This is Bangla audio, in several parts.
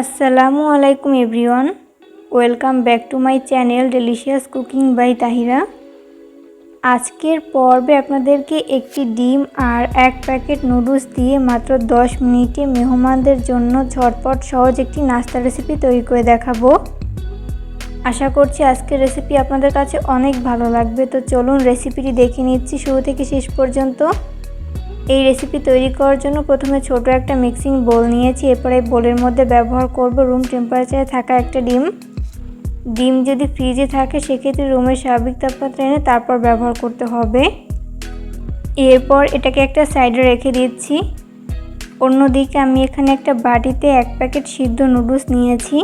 আসসালামু আলাইকুম everyone. Welcome back to my channel delicious cooking by Tahira. আজকের পর্বে আপনাদেরকে একটি ডিম আর এক প্যাকেট নুডলস দিয়ে মাত্র 10 মিনিটে মেহমানদের জন্য ঝটপট সহজ একটি নাস্তা রেসিপি তৈরি করে দেখাবো। আশা করছি আজকের রেসিপি আপনাদের কাছে অনেক ভালো লাগবে। তো চলুন রেসিপিটি দেখে নিচ্ছি। শুরু থেকে শেষ পর্যন্ত এই রেসিপি তৈরি করার জন্য প্রথমে ছোট একটা মিক্সিং বোল নিয়েছি। এরপরে বোলের মধ্যে ব্যবহার করব রুম টেম্পারেচারে থাকা একটা ডিম। ডিম যদি ফ্রিজে থাকে, সেক্ষেত্রে রুমের স্বাভাবিক তাপমাত্রা এনে তারপর ব্যবহার করতে হবে। এরপর এটাকে একটা সাইডে রেখে দিচ্ছি। অন্যদিকে আমি এখানে একটা বাটিতে এক প্যাকেট সিদ্ধ নুডলস নিয়েছি।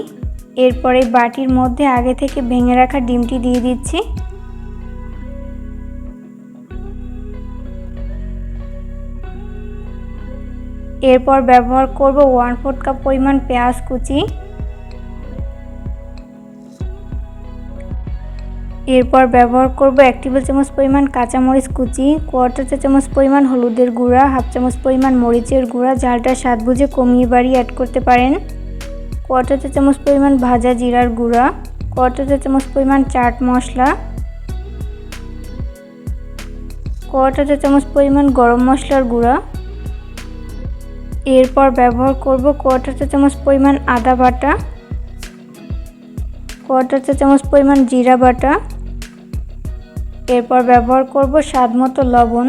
এরপরে বাটির মধ্যে আগে থেকে ভেঙে রাখা ডিমটি দিয়ে দিচ্ছি। এরপর ব্যবহার করব ওয়ান ফোর্থ কাপ পরিমাণ পেঁয়াজ কুচি। এরপর ব্যবহার করব এক টেবিল চামচ পরিমাণ কাঁচামরিচ কুচি কোয়ার্টার চা চামচ পরিমাণ হলুদের গুঁড়া হাফ চামচ পরিমাণ মরিচের গুঁড়া, ঝালটা স্বাদ বুঝে কমিয়ে বাড়িয়ে অ্যাড করতে পারেন। কোয়ার্টার চা চামচ পরিমাণ ভাজা জিরার গুঁড়া কোয়ার্টার চা চামচ পরিমাণ চাট মশলা কোয়ার্টার চা চামচ পরিমাণ গরম মশলার গুঁড়া এরপর ব্যবহার করব কোয়ার্টার চা চামচ পরিমাণ আদা বাটা কোয়ার্টার চা চামচ পরিমাণ জিরা বাটা, এরপর ব্যবহার করব স্বাদ মতো লবণ।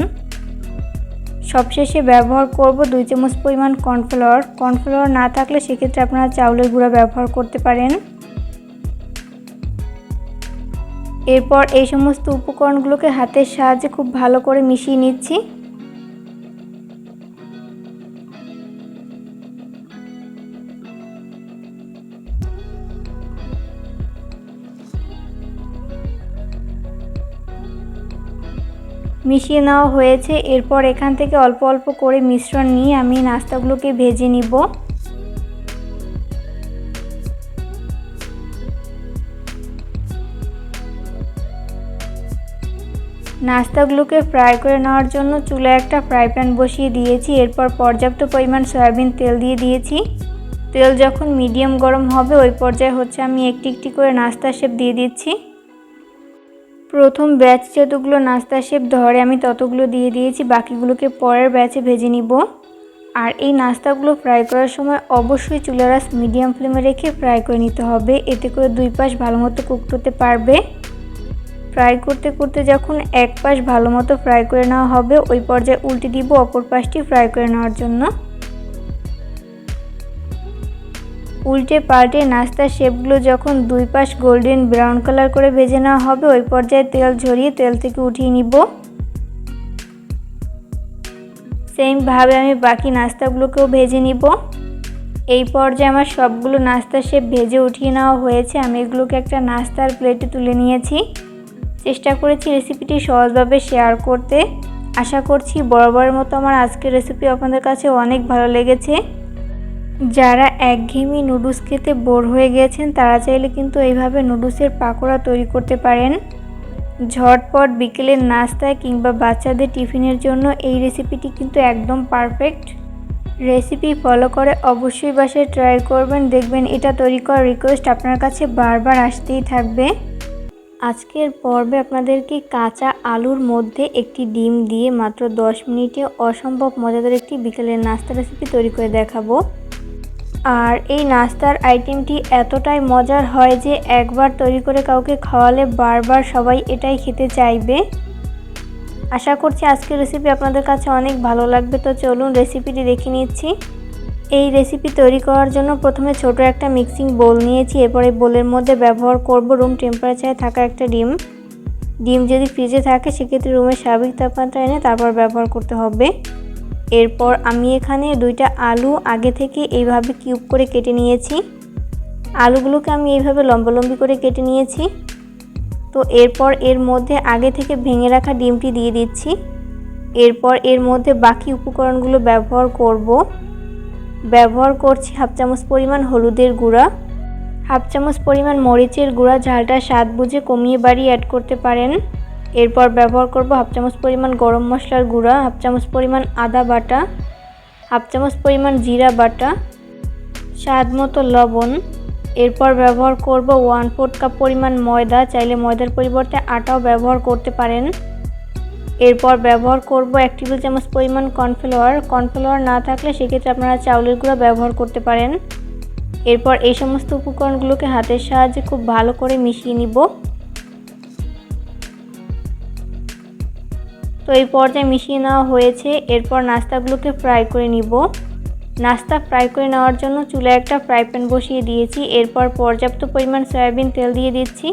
সবশেষে ব্যবহার করব দুই চামচ পরিমাণ কর্নফ্লাওয়ার। কর্নফ্লাওয়ার না থাকলে সেক্ষেত্রে আপনারা চাউলের গুঁড়া ব্যবহার করতে পারেন। এরপর এই সমস্ত উপকরণগুলোকে হাতের সাহায্যে খুব ভালো করে মিশিয়ে নিচ্ছি। মিশিয়ে নেওয়া হয়েছে। এরপর এখান থেকে অল্প অল্প করে মিশ্রণ নিয়ে আমি নাস্তাগুলোকে ভেজে নিব। নাস্তাগুলোকে ফ্রাই করে নেওয়ার জন্য চুলায় একটা ফ্রাই প্যান বসিয়ে দিয়েছি। এরপর পর্যাপ্ত পরিমাণ সয়াবিন তেল দিয়ে দিয়েছি। তেল যখন মিডিয়াম গরম হবে, ওই পর্যায়ে হচ্ছে আমি একটি একটি করে নাস্তা শেপ দিয়ে দিচ্ছি। প্রথম ব্যাচ যতগুলো নাস্তা শেপ ধরে, আমি ততগুলো দিয়ে দিয়েছি, বাকিগুলোকে পরের ব্যাচে ভেজে নিব। আর এই নাস্তাগুলো ফ্রাই করার সময় অবশ্যই চুলার আস মিডিয়াম ফ্লেমে রেখে ফ্রাই করে নিতে হবে। এতে করে দুই পাশ ভালো মতো কুকড হতে পারবে। ফ্রাই করতে করতে যখন এক পাশ ভালো মতো ফ্রাই করে নেওয়া হবে, ওই পর্যায়ে উল্টে দিব অপর পাশটি ফ্রাই করে নেওয়ার জন্য। উল্টে পাল্টে নাস্তার শেপগুলো যখন দুই পাশ গোল্ডেন ব্রাউন কালার করে ভেজে নেওয়া হবে, ওই পর্যায়ে তেল ঝরিয়ে তেল থেকে উঠিয়ে নিব। সেমভাবে আমি বাকি নাস্তাগুলোকেও ভেজে নিব। এই পর্যায়ে আমার সবগুলো নাস্তার শেপ ভেজে উঠিয়ে নেওয়া হয়েছে। আমি এগুলোকে একটা নাস্তার প্লেটে তুলে নিয়েছি। চেষ্টা করেছি রেসিপিটি সহজভাবে শেয়ার করতে। আশা করছি বরাবরের মতো আমার আজকের রেসিপি আপনাদের কাছে অনেক ভালো লেগেছে। যারা একঘেয়েমি নুডলস খেতে বোর হয়ে গেছেন, তারা চাইলে কিন্তু এইভাবে নুডলসের পাকোড়া তৈরি করতে পারেন। ঝটপট বিকেলের নাস্তায় কিংবা বাচ্চাদের টিফিনের জন্য এই রেসিপিটি কিন্তু একদম পারফেক্ট। রেসিপি ফলো করে অবশ্যই বাসায় ট্রাই করবেন, দেখবেন এটা তৈরি করার রিকোয়েস্ট আপনার কাছে বারবার আসতেই থাকবে। আজকের পর্বে আপনাদেরকে কাঁচা আলুর মধ্যে একটি ডিম দিয়ে মাত্র 10 মিনিটে অসম্ভব মজাদার একটি বিকেলের নাস্তা রেসিপি তৈরি করে দেখাবো। আর এই নাস্তার আইটেমটি এতটাই মজার হয় যে একবার তৈরি করে কাউকে খাওয়ালে বারবার সবাই এটাই খেতে চাইবে। আশা করছি আজকের রেসিপি আপনাদের কাছে অনেক ভালো লাগবে। তো চলুন রেসিপিটি দেখে নিচ্ছি। এই রেসিপি তৈরি করার জন্য প্রথমে ছোট একটা মিক্সিং বোল নিয়েছি। এরপরে বোলের মধ্যে ব্যবহার করব রুম টেম্পারেচারে থাকা একটা ডিম। ডিম যদি ফ্রিজে থাকে, সেক্ষেত্রে রুমের স্বাভাবিক তাপমাত্রা এনে তারপর ব্যবহার করতে হবে। এরপর আমি এখানে দুইটা আলু আগে থেকে এইভাবে কিউব করে কেটে নিয়েছি। আলুগুলোকে আমি এইভাবে লম্বালম্বি করে কেটে নিয়েছি। তো এরপর এর মধ্যে আগে থেকে ভেঙে রাখা ডিমটি দিয়ে দিচ্ছি। এরপর এর মধ্যে বাকি উপকরণগুলো ব্যবহার করব। ব্যবহার করছি হাফ চামচ পরিমাণ হলুদের গুঁড়া, হাফ চামচ পরিমাণ মরিচের গুঁড়া, ঝালটা স্বাদ বুঝে কমিয়ে বাড়িয়ে অ্যাড করতে পারেন। এরপর ব্যবহার করব হাফ চামচ পরিমাণ গরম মশলার গুঁড়া, হাফ চামচ পরিমাণ আদা বাটা, হাফ চামচ পরিমাণ জিরা বাটা, স্বাদ মতো লবণ। এরপর ব্যবহার করব ওয়ান ফোর্থ কাপ পরিমাণ ময়দা, চাইলে ময়দার পরিবর্তে আটাও ব্যবহার করতে পারেন। এরপর ব্যবহার করব এক টেবিল চামচ পরিমাণ কর্নফ্লাওয়ার। কর্নফ্লাওয়ার না থাকলে সেক্ষেত্রে আপনারা চাউলের গুঁড়ো ব্যবহার করতে পারেন। এরপর এই সমস্ত উপকরণগুলোকে হাতের সাহায্যে খুব ভালো করে মিশিয়ে নিব। তো এই পর্যায়ে মিশিয়ে নেওয়া হয়েছে। এরপর নাস্তাগুলোকে ফ্রাই করে নিব। নাস্তা ফ্রাই করে নেওয়ার জন্য চুলায় একটা ফ্রাই প্যান বসিয়ে দিয়েছি। এরপর পর্যাপ্ত পরিমাণ সয়াবিন তেল দিয়ে দিচ্ছি।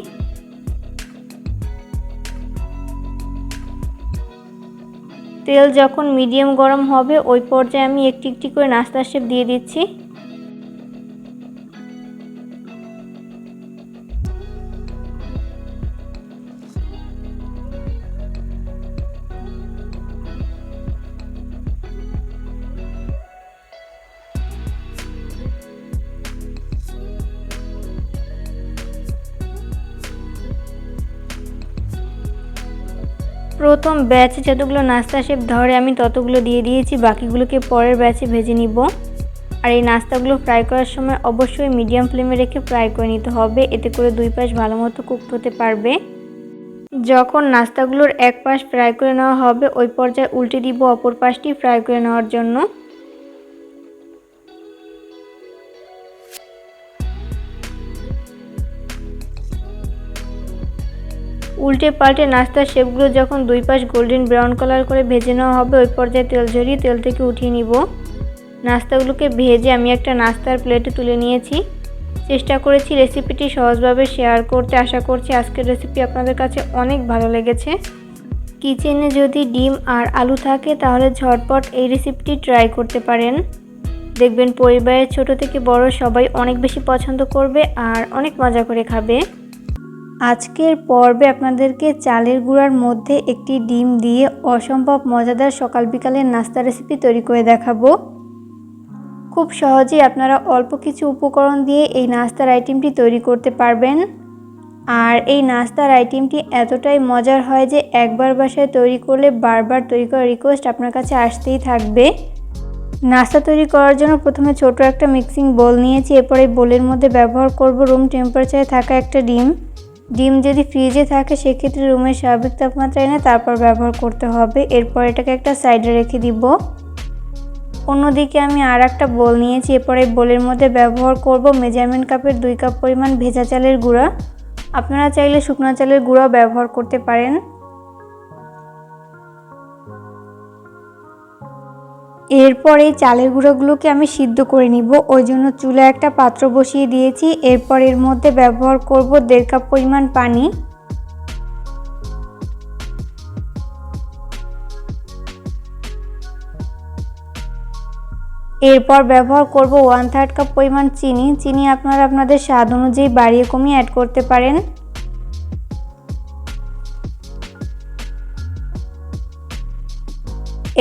তেল যখন মিডিয়াম গরম হবে, ওই পর্যায়ে আমি একটি একটি করে নাস্তার শেপ দিয়ে দিচ্ছি। প্রথম ব্যাচে যতগুলো নাস্তা শেপ ধরে, আমি ততগুলো দিয়ে দিয়েছি। বাকিগুলোকে পরের ব্যাচে ভেজে নিব। আর এই নাস্তাগুলো ফ্রাই করার সময় অবশ্যই মিডিয়াম ফ্লেমে রেখে ফ্রাই করে নিতে হবে। এতে করে দুই পাশ ভালো মতো হতে পারবে। যখন নাস্তাগুলোর এক পাশ ফ্রাই করে নেওয়া হবে, ওই পর্যায়ে উল্টে দিব অপর পাশটি ফ্রাই করে নেওয়ার জন্য। উল্টে পাল্টে নাস্তার শেপগুলো যখন দুই পাশ গোল্ডেন ব্রাউন কালার করে ভেজে নেওয়া হবে, ওই পর্যায়ে তেল ঝরিয়ে তেল থেকে উঠিয়ে নিব। নাস্তাগুলোকে ভেজে আমি একটা নাস্তার প্লেটে তুলে নিয়েছি। চেষ্টা করেছি রেসিপিটি সহজভাবে শেয়ার করতে। আশা করছি আজকের রেসিপি আপনাদের কাছে অনেক ভালো লেগেছে। কিচেনে যদি ডিম আর আলু থাকে, তাহলে ঝটপট এই রেসিপিটি ট্রাই করতে পারেন। দেখবেন পরিবারের ছোট থেকে বড় সবাই অনেক বেশি পছন্দ করবে আর অনেক মজা করে খাবে। আজকের পর্বে আপনাদেরকে চালের গুঁড়ার মধ্যে একটি ডিম দিয়ে অসম্ভব মজাদার সকাল বিকালের নাস্তা রেসিপি তৈরি করে দেখাবো। খুব সহজেই আপনারা অল্প কিছু উপকরণ দিয়ে এই নাস্তার আইটেমটি তৈরি করতে পারবেন। আর এই নাস্তার আইটেমটি এতটাই মজার হয় যে একবার বাসায় তৈরি করলে বারবার তৈরি করার রিকোয়েস্ট আপনার কাছে আসতেই থাকবে। নাস্তা তৈরি করার জন্য প্রথমে ছোট একটা মিক্সিং বোল নিয়েছি, এরপরে বোলের মধ্যে ব্যবহার করব রুম টেম্পারেচারে থাকা একটা ডিম। ডিম যদি ফ্রিজে থাকে, সেক্ষেত্রে রুমের স্বাভাবিক তাপমাত্রা এনে তারপর ব্যবহার করতে হবে। এরপর এটাকে একটা সাইডে রেখে দিব। অন্যদিকে আমি আর একটা বোল নিয়েছি। এরপর এই বোলের মধ্যে ব্যবহার করব মেজারমেন্ট কাপের দুই কাপ পরিমাণ ভেজা চালের গুঁড়া। আপনারা চাইলে শুকনো চালের গুঁড়াও ব্যবহার করতে পারেন। এরপর এই চালের গুঁড়োগুলোকে আমি সিদ্ধ করে নিব। ওই জন্য চুলা একটা পাত্র বসিয়ে দিয়েছি। এরপর এর মধ্যে ব্যবহার করব দেড় কাপ পরিমাণ পানি। এরপর ব্যবহার করব ওয়ান থার্ড কাপ পরিমাণ চিনি। চিনি আপনারা আপনাদের স্বাদ অনুযায়ী বাড়িয়ে কমিয়ে অ্যাড করতে পারেন।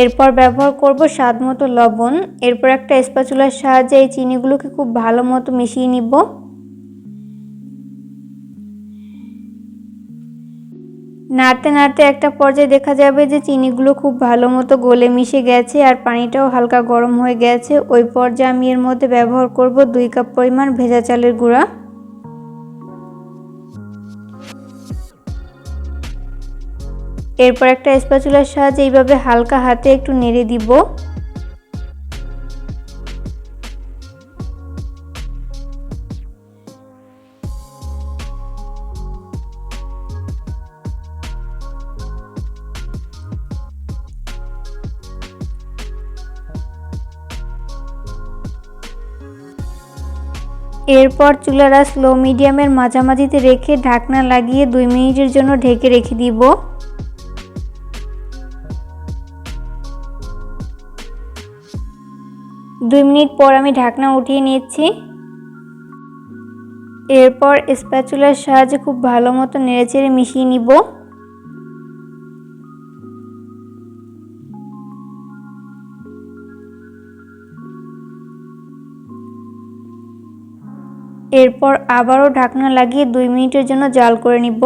এরপর ব্যবহার করব স্বাদ মতো লবণ। এরপর একটা স্পাচুলার সাহায্যে এই চিনিগুলোকে খুব ভালো মতো মিশিয়ে নিব। নাড়তে নাড়তে একটা পর্যায়ে দেখা যাবে যে চিনিগুলো খুব ভালো মতো গলে মিশে গেছে আর পানিটাও হালকা গরম হয়ে গেছে। ওই পর্যায়ে আমি এর মধ্যে ব্যবহার করব দুই কাপ পরিমাণ ভেজা চালের গুঁড়া। এরপর একটা স্প্যাচুলার সাহায্যে এইভাবে হালকা হাতে একটু নেড়ে দিব। এরপর চুলারা স্লো মিডিয়ামের মাঝামাঝিতে রেখে ঢাকনা লাগিয়ে দুই মিনিটের জন্য ঢেকে রেখে দিব। দুই মিনিট পর আমি ঢাকনা উঠিয়ে নিচ্ছি এরপর স্প্যাচুলার সাহায্যে খুব ভালো মতো নেড়েচেড়ে মিশিয়ে নিব। এরপর আবারও ঢাকনা লাগিয়ে দুই মিনিটের জন্য জাল করে নিব।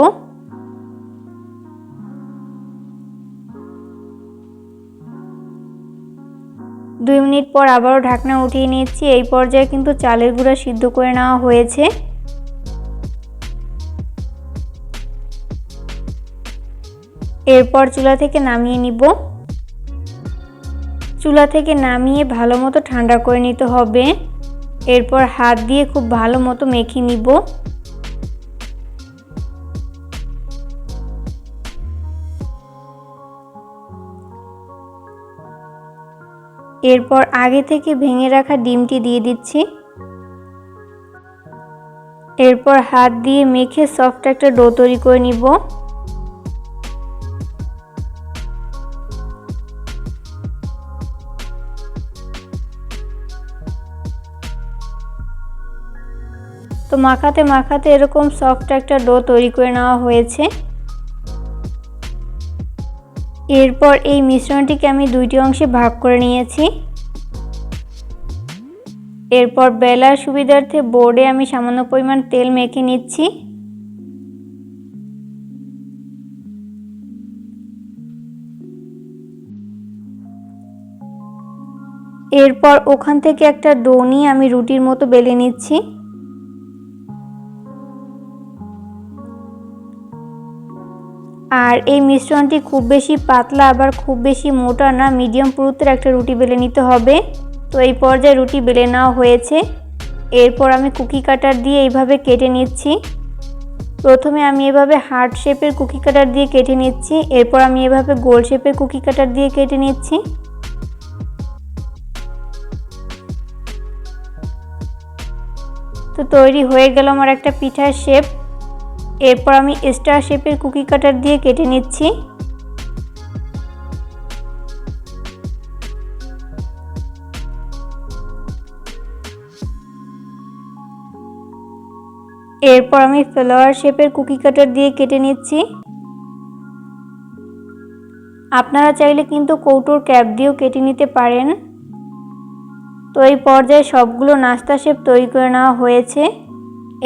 মিনিট পর আবারও ঢাকনা উঠিয়ে নিচ্ছি এই পর্যায়ে কিন্তু চালের গুঁড়া সিদ্ধ করে নেওয়া হয়েছে। এরপর চুলা থেকে নামিয়ে নিব। চুলা থেকে নামিয়ে ভালো মতো ঠান্ডা করে নিতে হবে। এরপর হাত দিয়ে খুব ভালো মতো মেখে নিব। এরপর আগে থেকে ভেঙে রাখা ডিমটি দিয়ে দিচ্ছি। এরপর হাত দিয়ে মেখে সফট একটা ডো তৈরি করে নিব। তো মাখাতে মাখাতে এরকম সফট একটা ডো তৈরি করে নেওয়া হয়েছে। এরপর এই মিশ্রণটিকে আমি দুইটি অংশে ভাগ করে নিয়েছি। এরপর বেলার সুবিধার্থে বোর্ডে আমি সামান্য পরিমাণ তেল মেখে নিচ্ছি। এরপর ওখান থেকে একটা ডো নিয়ে আমি রুটির মতো বেলে নিচ্ছি। আর এই মিশ্রণটি খুব বেশি পাতলা, আবার খুব বেশি মোটা না মিডিয়াম পুরুত্বের একটা রুটি বেলে নিতে হবে। তো এই পর্যায়ে রুটি বেলে নেওয়া হয়েছে। এরপর আমি কুকি কাটার দিয়ে এইভাবে কেটে নিচ্ছি। প্রথমে আমি এভাবে হার্ট শেপের কুকি কাটার দিয়ে কেটে নিচ্ছি। এরপর আমি এভাবে গোল শেপের কুকি কাটার দিয়ে কেটে নিচ্ছি। তো তৈরি হয়ে গেল আমার একটা পিঠার শেপ। এরপর আমি স্টার শেপের কুকি কাটার দিয়ে কেটে নিচ্ছি। এরপর আমি ফ্লাওয়ার শেপের কুকি কাটার দিয়ে কেটে নিচ্ছি। আপনারা চাইলে কিন্তু কৌটোর ক্যাপ দিয়েও কেটে নিতে পারেন। তো এই পর্যায়ে সবগুলো নাস্তা শেপ তৈরি করে নেওয়া হয়েছে।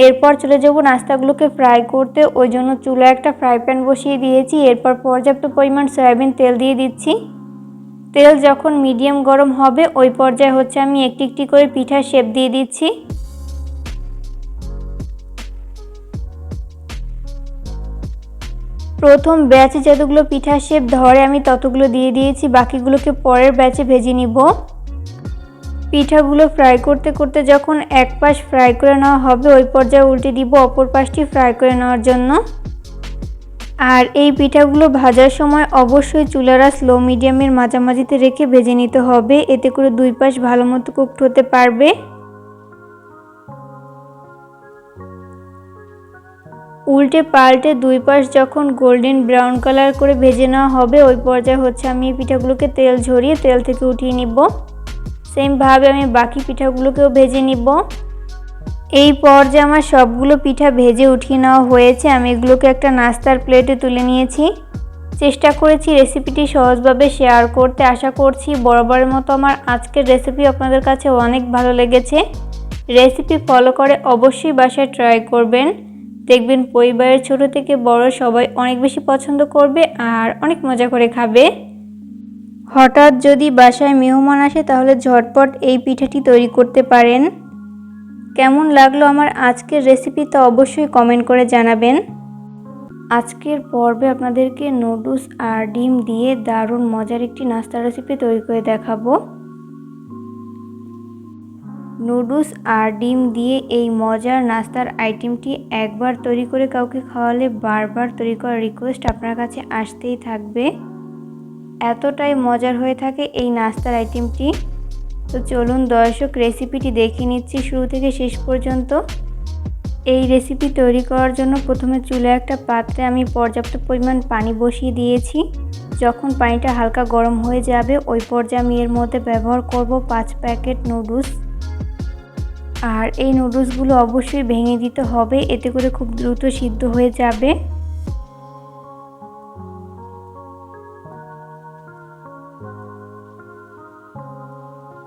এরপর চলে যাব নাস্তাগুলোকে ফ্রাই করতে। ওই জন্য চুলা একটা ফ্রাই প্যান বসিয়ে দিয়েছি। এরপর পর্যাপ্ত পরিমাণ সয়াবিন তেল দিয়ে দিচ্ছি। তেল যখন মিডিয়াম গরম হবে, ওই পর্যায়ে হচ্ছে আমি একটি একটি করে পিঠার শেপ দিয়ে দিচ্ছি। প্রথম ব্যাচে যতগুলো পিঠার শেপ ধরে আমি ততগুলো দিয়ে দিয়েছি। বাকিগুলোকে পরের ব্যাচে ভেজে নিব। পিঠাগুলো ফ্রাই করতে করতে যখন এক পাশ ফ্রাই করে নেওয়া হবে, ওই পর্যায়ে উল্টে দিব অপর পাশটি ফ্রাই করে নেওয়ার জন্য। আর এই পিঠাগুলো ভাজার সময় অবশ্যই চুলারা স্লো মিডিয়ামের মাঝামাঝিতে রেখে ভেজে নিতে হবে। এতে করে দুই পাশ ভালো মতো কুকড হতে পারবে। উল্টে পাল্টে দুই পাশ যখন গোল্ডেন ব্রাউন কালার করে ভেজে নেওয়া হবে, ওই পর্যায়ে হচ্ছে আমি এই পিঠাগুলোকে তেল ঝরিয়ে তেল থেকে উঠিয়ে নিব। সেমভাবে আমি বাকি পিঠাগুলোকেও ভেজে নিব। এই পর্যায়ে আমার সবগুলো পিঠা ভেজে উঠিয়ে নেওয়া হয়েছে। আমি এগুলোকে একটা নাস্তার প্লেটে তুলে নিয়েছি। চেষ্টা করেছি রেসিপিটি সহজভাবে শেয়ার করতে। আশা করছি বরাবরের মতো আমার আজকের রেসিপি আপনাদের কাছে অনেক ভালো লেগেছে। রেসিপি ফলো করে অবশ্যই বাসায় ট্রাই করবেন। দেখবেন পরিবারের ছোট থেকে বড় সবাই অনেক বেশি পছন্দ করবে আর অনেক মজা করে খাবে। হঠাৎ যদি বাসায় মেহমান আসে, তাহলে ঝটপট এই পিঠাটি তৈরি করতে পারেন। কেমন লাগল আমার আজকের রেসিপি তা অবশ্যই কমেন্ট করে জানাবেন। আজকের পর্বে আপনাদেরকে নুডলস আর ডিম দিয়ে দারুণ মজার একটি নাস্তা রেসিপি তৈরি করে দেখাবো। নুডলস আর ডিম দিয়ে এই মজার নাস্তার আইটেমটি একবার তৈরি করে কাউকে খাওয়ালে বারবার তৈরি করার রিকোয়েস্ট আপনার কাছে আসতেই থাকবে। এতটাই মজার হয়ে থাকে এই নাস্তার আইটেমটি। তো চলুন দর্শক রেসিপিটি দেখে নিচ্ছি শুরু থেকে শেষ পর্যন্ত। এই রেসিপি তৈরি করার জন্য প্রথমে চুলে একটা পাত্রে আমি পর্যাপ্ত পরিমাণ পানি বসিয়ে দিয়েছি। যখন পানিটা হালকা গরম হয়ে যাবে, ওই পর্যায়ে আমি এর মধ্যে ব্যবহার করব পাঁচ প্যাকেট নুডলস। আর এই নুডলসগুলো অবশ্যই ভেঙে দিতে হবে, এতে করে খুব দ্রুত সিদ্ধ হয়ে যাবে।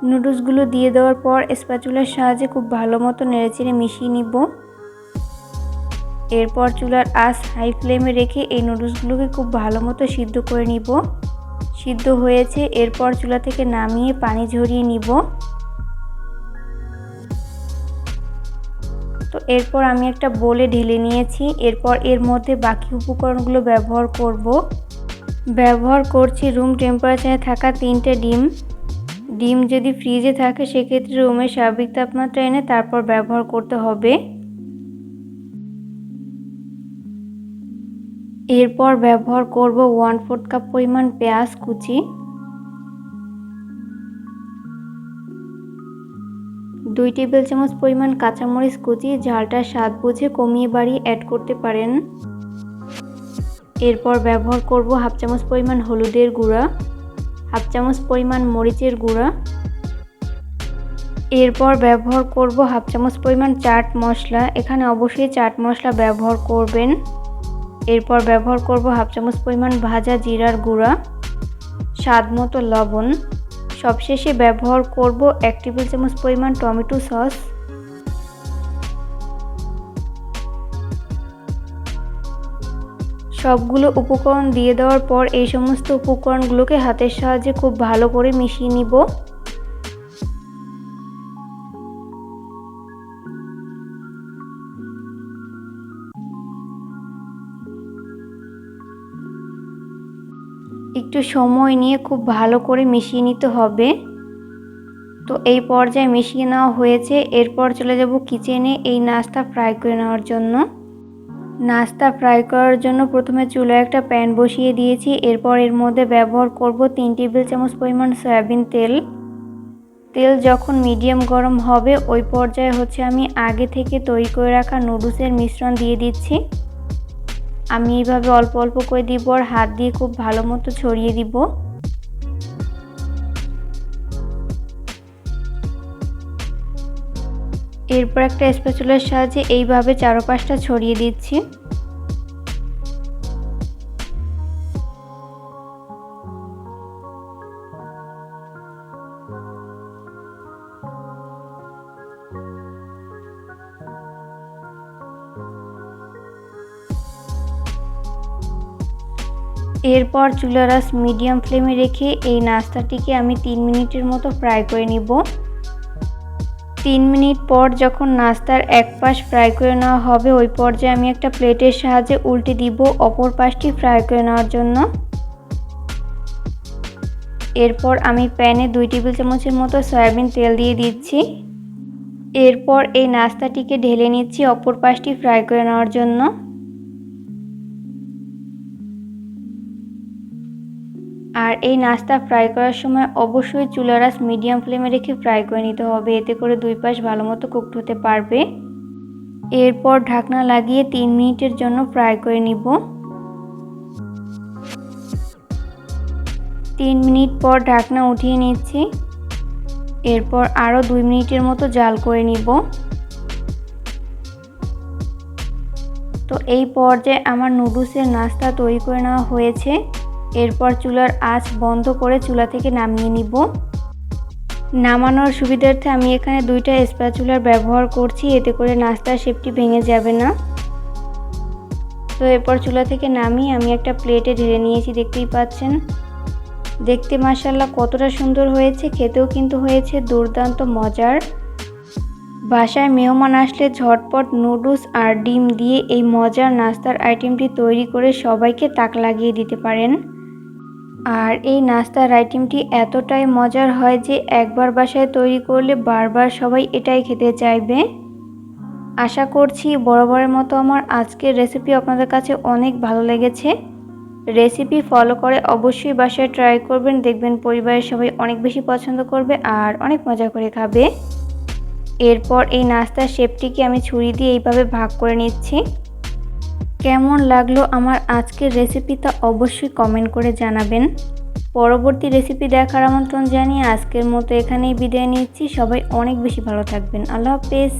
নুডলসগুলো দিয়ে দেওয়ার পর স্প্যাচুলার সাহায্যে খুব ভালো মতো নেড়েচেড়ে মিশিয়ে নিব। এরপর চুলার আস হাই ফ্লেমে রেখে এই নুডলসগুলোকে খুব ভালো মতো সিদ্ধ করে নিব। সিদ্ধ হয়েছে, এরপর চুলা থেকে নামিয়ে পানি ঝরিয়ে নিব। তো এরপর আমি একটা বলে ঢেলে নিয়েছি, এরপর এর মধ্যে বাকি উপকরণগুলো ব্যবহার করব। ব্যবহার করছি রুম টেম্পারেচারে থাকা তিনটে ডিম। ডিম যদি ফ্রিজে থাকে, সেক্ষেত্রে রুমের স্বাভাবিক তাপমাত্রা এনে তারপর ব্যবহার করতে হবে। এরপর ব্যবহার করব ওয়ান ফোর্থ কাপ পরিমাণ পেঁয়াজ কুচি। দুই টেবিল চামচ পরিমাণ কাঁচামরিচ কুচি, ঝালটা স্বাদ বুঝে কমিয়ে বাড়িয়ে অ্যাড করতে পারেন। এরপর ব্যবহার করব হাফ চামচ পরিমাণ হলুদের গুঁড়া, হাফ চামচ পরিমাণ মরিচের গুঁড়া। এরপর ব্যবহার করব হাফ চামচ পরিমাণ চাট মশলা, এখানে অবশ্যই চাট মশলা ব্যবহার করবেন। এরপর ব্যবহার করব হাফ চামচ পরিমাণ ভাজা জিরার গুঁড়া, স্বাদ মতো লবণ। সবশেষে ব্যবহার করব এক টেবিল চামচ পরিমাণ টমেটো সস। সবগুলো উপকরণ দিয়ে দেওয়ার পর এই সমস্ত উপকরণগুলোকে হাতের সাহায্যে খুব ভালো করে মিশিয়ে নিব। একটু সময় নিয়ে খুব ভালো করে মিশিয়ে নিতে হবে। তো এই পর্যায়ে মিশিয়ে নেওয়া হয়েছে, এরপর চলে যাব কিচেনে এই নাস্তা ফ্রাই করে নেওয়ার জন্য। নাস্তা ফ্রাই করার জন্য প্রথমে চুলায় একটা প্যান বসিয়ে দিয়েছি। এরপর এর মধ্যে ব্যবহার করব তিন টেবিল চামচ পরিমাণ সয়াবিন তেল। তেল যখন মিডিয়াম গরম হবে, ওই পর্যায়ে হচ্ছে আমি আগে থেকে তৈরি করে রাখা নুডলসের মিশ্রণ দিয়ে দিচ্ছি। আমি এইভাবে অল্প অল্প করে দিব আর হাত দিয়ে খুব ভালো মতো ছড়িয়ে দিব। এরপর একটা স্প্যাচুলার সাহায্যে এইভাবে চারপাশটা ছড়িয়ে দিচ্ছি। এরপর চুলারাস মিডিয়াম ফ্লেমে রেখে এই নাস্তাটিকে আমি তিন মিনিটের মতো ফ্রাই করে নিব। তিন মিনিট পর যখন নাস্তার এক পাশ ফ্রাই করে নেওয়া হবে, ওই পর্যায়ে আমি একটা প্লেটের সাহায্যে উল্টে দিব অপর পাশটি ফ্রাই করে নেওয়ার জন্য। এরপর আমি প্যানে দুই টেবিল চামচের মতো সয়াবিন তেল দিয়ে দিচ্ছি। এরপর এই নাস্তাটিকে ঢেলে নিচ্ছি অপর পাশটি ফ্রাই করে নেওয়ার জন্য। আর এই নাস্তা ফ্রাই করার সময় অবশ্যই চুলারাস মিডিয়াম ফ্লেমে রেখে ফ্রাই করে নিতে হবে। এতে করে দুই পাশ ভালো মতো কুকড হতে পারবে। এরপর ঢাকনা লাগিয়ে তিন মিনিটের জন্য ফ্রাই করে নিব। তিন মিনিট পর ঢাকনা উঠিয়ে নিচ্ছি। এরপর আরও দুই মিনিটের মতো জাল করে নিব। তো এই পর্যায়ে আমার নুডলসের নাস্তা তৈরি করে নেওয়া হয়েছে। এরপর চুলার আঁচ বন্ধ করে চুলা থেকে নামিয়ে নিব। নামানোর সুবিধার্থে আমি এখানে দুইটা স্প্যাচুলার ব্যবহার করছি, এতে করে নাস্তার শেপটি ভেঙে যাবে না। তো এরপর চুলা থেকে নামিয়ে আমি একটা প্লেটে ঢেলে নিয়েছি, দেখতেই পাচ্ছেন। দেখতে মাসাল্লাহ কতটা সুন্দর হয়েছে, খেতেও কিন্তু হয়েছে দুর্দান্ত মজার। বাসায় মেহমান আসলে ঝটপট নুডলস আর ডিম দিয়ে এই মজার নাস্তার আইটেমটি তৈরি করে সবাইকে তাক লাগিয়ে দিতে পারেন। আর এই নাস্তার আইটেমটি এতটাই মজার হয় যে একবার বাসায় তৈরি করলে বারবার সবাই এটাই খেতে চাইবে। আশা করছি বরাবরের মতো আমার আজকের রেসিপি আপনাদের কাছে অনেক ভালো লেগেছে। রেসিপি ফলো করে অবশ্যই বাসায় ট্রাই করবেন, দেখবেন পরিবারের সবাই অনেক বেশি পছন্দ করবে আর অনেক মজা করে খাবে। এরপর এই নাস্তার শেপটিকে আমি ছুরি দিয়ে এইভাবে ভাগ করে নিচ্ছি। কেমন লাগল আমার আজকের রেসিপিটা অবশ্যই কমেন্ট করে জানাবেন। পরবর্তী রেসিপি দেখার আমন্ত্রণ জানিয়ে আজকের মতো এখানেই বিদায় নিচ্ছি। সবাই অনেক বেশি ভালো থাকবেন। আল্লাহ হাফেজ।